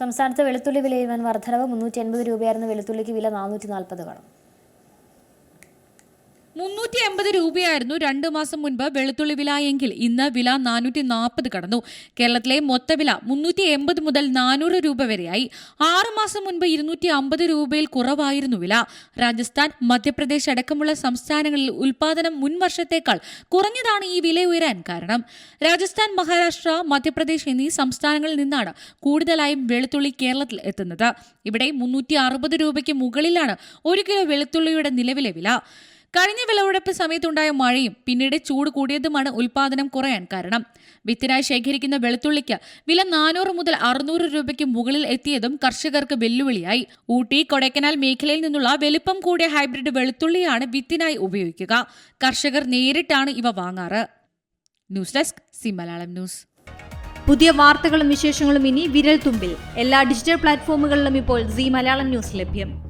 സംസ്ഥാനത്ത് വെളുത്തുള്ളി വിലയിൽ വൻ വർധനവ് മുന്നൂറ്റി എൺപത് രൂപയായിരുന്ന വെളുത്തുള്ളിക്ക് വില നാനൂറ്റി നാൽപ്പത് കടന്നു. മുന്നൂറ്റി എൺപത് രൂപയായിരുന്നു രണ്ടു മാസം മുൻപ് വെളുത്തുള്ളി വില എങ്കിൽ ഇന്ന് വില നാനൂറ്റി നാൽപ്പത് കടന്നു. കേരളത്തിലെ മൊത്തവില മുന്നൂറ്റി എൺപത് മുതൽ നാനൂറ് രൂപ വരെയായി. ആറു മാസം മുൻപ് ഇരുന്നൂറ്റി അമ്പത് രൂപയിൽ കുറവായിരുന്നു വില. രാജസ്ഥാൻ മധ്യപ്രദേശ് അടക്കമുള്ള സംസ്ഥാനങ്ങളിൽ ഉൽപാദനം മുൻ വർഷത്തേക്കാൾ കുറഞ്ഞതാണ് ഈ വില ഉയരാൻ കാരണം. രാജസ്ഥാൻ മഹാരാഷ്ട്ര മധ്യപ്രദേശ് എന്നീ സംസ്ഥാനങ്ങളിൽ നിന്നാണ് കൂടുതലായും വെളുത്തുള്ളി കേരളത്തിൽ എത്തുന്നത്. ഇവിടെ മുന്നൂറ്റി അറുപത് രൂപയ്ക്ക് മുകളിലാണ് ഒരു കിലോ വെളുത്തുള്ളിയുടെ നിലവിലെ വില. കഴിഞ്ഞ വിളവെടുപ്പ് സമയത്തുണ്ടായ മഴയും പിന്നീട് ചൂട് കൂടിയതുമാണ് ഉൽപാദനം കുറയാൻ കാരണം. വിത്തിനായി ശേഖരിക്കുന്ന വെളുത്തുള്ളിക്ക് വില നാനൂറ് മുതൽ അറുന്നൂറ് രൂപയ്ക്ക് മുകളിൽ എത്തിയതും കർഷകർക്ക് വെല്ലുവിളിയായി. ഊട്ടി കൊടൈക്കനാൽ മേഖലയിൽ നിന്നുള്ള വലിപ്പം കൂടിയ ഹൈബ്രിഡ് വെളുത്തുള്ളിയാണ് വിത്തിനായി ഉപയോഗിക്കുക. കർഷകർ നേരിട്ടാണ് ഇവ വാങ്ങാറ്. News desk C Malayalam news. പുതിയ വാർത്തകളും വിശേഷങ്ങളും ഇനി വിരൽ തുമ്പിൽ എല്ലാ ഡിജിറ്റൽ പ്ലാറ്റ്ഫോമുകളിലും ഇപ്പോൾ സി മലയാളം ന്യൂസ് ലഭ്യം.